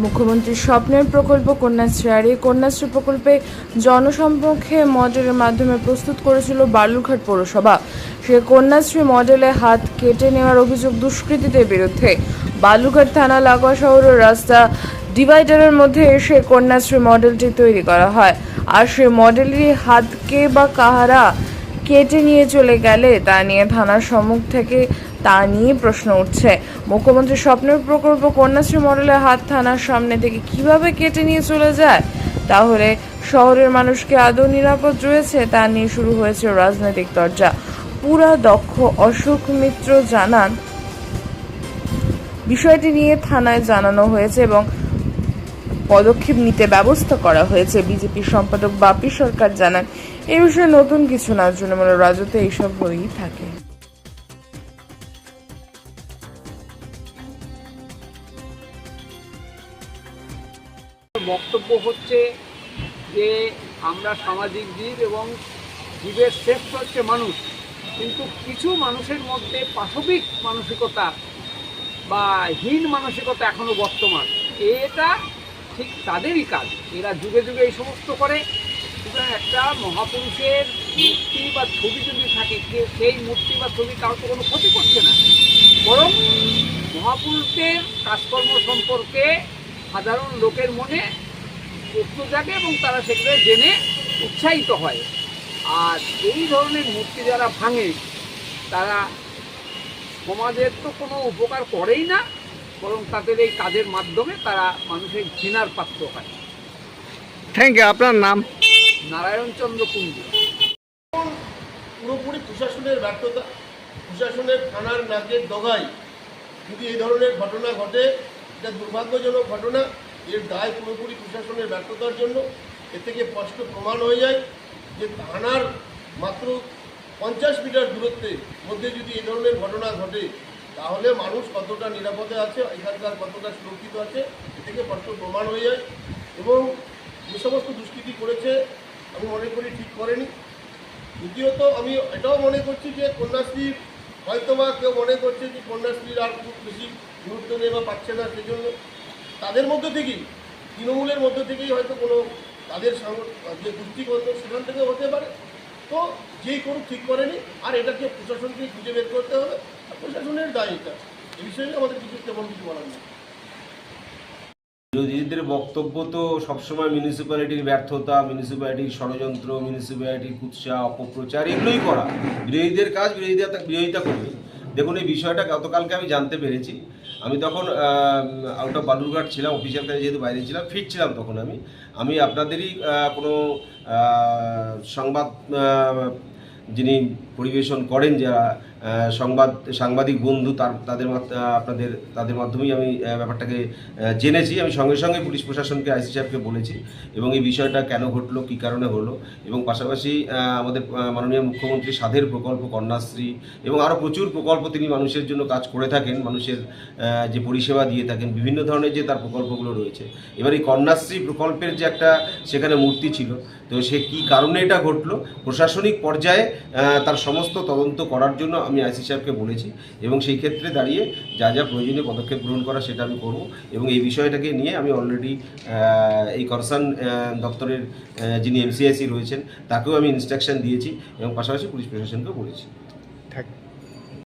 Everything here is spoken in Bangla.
মুখ্যমন্ত্রীর স্বপ্নের প্রকল্প কন্যাশ্রী আর এই কন্যাশ্রী প্রকল্পে জনসম্মুখে মডেলের মাধ্যমে প্রস্তুত করেছিল বালুরঘাট পৌরসভা। সে কন্যাশ্রী মডেলে হাত কেটে নেওয়ার অভিযোগ দুষ্কৃতীদের বিরুদ্ধে। বালুরঘাট থানা লাগোয়া শহরের রাস্তা ডিভাইডারের মধ্যে এসে কন্যাশ্রী মডেলটি তৈরি করা হয়। আর সেই মডেলটি হাতকে বা কাহারা কেটে নিয়ে চলে গেলে তা নিয়ে থানার সম্মুখ থেকে তা নিয়ে প্রশ্ন উঠছে। মুখ্যমন্ত্রীর স্বপ্নের প্রকল্প কন্যাশ্রী মডেলের হাত থানার সামনে থেকে কীভাবে কেটে নিয়ে চলে যায়? তাহলে শহরের মানুষকে আদৌ নিরাপদ রয়েছে? তা নিয়ে শুরু হয়েছে রাজনৈতিক চর্চা। পুরা দক্ষ অশোক মিত্র জানান, বিষয়টি নিয়ে থানায় জানানো হয়েছে এবং পদক্ষেপ নিতে ব্যবস্থা করা হয়েছে। বিজেপি সম্পাদক বাপি সরকার জানান এই বিষয়ে নতুন কিছু না, তৃণমূলের রাজত্বে এইসব হয়েই থাকে। বক্তব্য হচ্ছে যে, আমরা সামাজিক জীব এবং জীবের শ্রেষ্ঠ হচ্ছে মানুষ। কিন্তু কিছু মানুষের মধ্যে পাশবিক মানসিকতা বা হীন মানসিকতা এখনও বর্তমান। এটা ঠিক তাদেরই কাজ। এরা যুগে যুগে এই সমস্ত করে। সুতরাং একটা মহাপুরুষের মূর্তি বা ছবি যদি থাকে সেই মূর্তি বা ছবি তো কোনো ক্ষতি করছে না। বরং মহাপুরুষদের কাজকর্ম সম্পর্কে সাধারণ লোকের মনে প্রশ্ন জাগে এবং তারা সেগুলো জেনে উৎসাহিত হয়। আর এই ধরনের মূর্তি যারা ভাঙে, তারা সমাজের তো কোনো উপকার করেই না। বরং তাদের এই কাজের মাধ্যমে তারা মানুষের ঘৃণার পাত্র হয়। থ্যাংক ইউ আপনার নাম? নারায়ণচন্দ্র কুণ্ডু। পুরোপুরি প্রশাসনের ব্যর্থতা প্রশাসনের থানার নাকের ডগায় যদি এই ধরনের ঘটনা ঘটে এটা দুর্ভাগ্যজনক ঘটনা এর দায় পুরোপুরি প্রশাসনের ব্যর্থতার জন্য। এ থেকে স্পষ্ট প্রমাণ হয়ে যায় যে থানার মাত্র পঞ্চাশ মিটার দূরত্বের মধ্যে যদি এই ধরনের ঘটনা ঘটে তাহলে মানুষ কতটা নিরাপদে আছে, এখানকার কতটা সুরক্ষিত আছে, এ থেকে স্পষ্ট প্রমাণ হয়ে যায়। এবং যে সমস্ত দুষ্কৃতি করেছে, আমি মনে করি ঠিক করেনি। দ্বিতীয়ত, আমি এটাও মনে করছি যে কন্যাশ্রীর হয়তো বা কেউ মনে করছে যে কন্যাশ্রীর আর খুব বেশি গুরুত্ব নেই বা পাচ্ছে না সেজন্য। তাদের মধ্য থেকেই, তৃণমূলের মধ্য থেকেই হয়তো কোনো তাদের যে গোষ্ঠীগত সেখান থেকে হতে পারে। তো যেই করুক ঠিক করেনি আর এটাকে প্রশাসনকে খুঁজে বের করতে হবে। প্রশাসনের দায় এটা। এই বিষয়ে আমাদের কিছু তেমন কিছু বলার নেই। বিরোধীদের বক্তব্য তো সবসময় মিউনিসিপ্যালিটির ব্যর্থতা মিউনিসিপ্যালিটির ষড়যন্ত্র মিউনিসিপ্যালিটির কুৎসা, অপপ্রচার, এগুলোই করা। বিরোধীদের কাজ, বিরোধীরা বিরোধিতা করবে। দেখুন, এই বিষয়টা গতকালকে আমি জানতে পেরেছি। আমি তখন আউট অফ বালুরঘাট ছিলাম অফিসিয়াল কাজে যেহেতু বাইরে ছিলাম, ফিরছিলাম তখন আমি। আমি আপনাদেরই কোনো সংবাদ যিনি পরিবেশন করেন যারা সংবাদ, সাংবাদিক বন্ধু, তার, তাদের আপনাদের, তাদের মাধ্যমেই আমি ব্যাপারটাকে জেনেছি। আমি সঙ্গে সঙ্গে পুলিশ প্রশাসনকে, আইসি সাহেবকে বলেছি এবং এই বিষয়টা কেন ঘটলো, কী কারণে হলো এবং পাশাপাশি আমাদের মাননীয় মুখ্যমন্ত্রী সাধের প্রকল্প, কন্যাশ্রী এবং আরও প্রচুর প্রকল্প তিনি মানুষের জন্য কাজ করে থাকেন, মানুষের যে পরিষেবা দিয়ে থাকেন, বিভিন্ন ধরনের যে তার প্রকল্পগুলো রয়েছে। এবার এই কন্যাশ্রী প্রকল্পের যে একটা সেখানে মূর্তি ছিল, তো সে কী কারণে এটা ঘটলো? প্রশাসনিক পর্যায়ে তার সমস্ত তদন্ত করার জন্য আমি আইসি সাহেবকে বলেছি এবং সেই ক্ষেত্রে দাঁড়িয়ে যা যা প্রয়োজনীয় পদক্ষেপ গ্রহণ করা সেটা আমি করব এবং এই বিষয়টাকে নিয়ে আমি অলরেডি এই কর্সান দপ্তরের যিনি এমসিআইসি রয়েছেন, তাকেও আমি ইনস্ট্রাকশান দিয়েছি এবং পাশাপাশি পুলিশ প্রশাসনকেও বলেছি।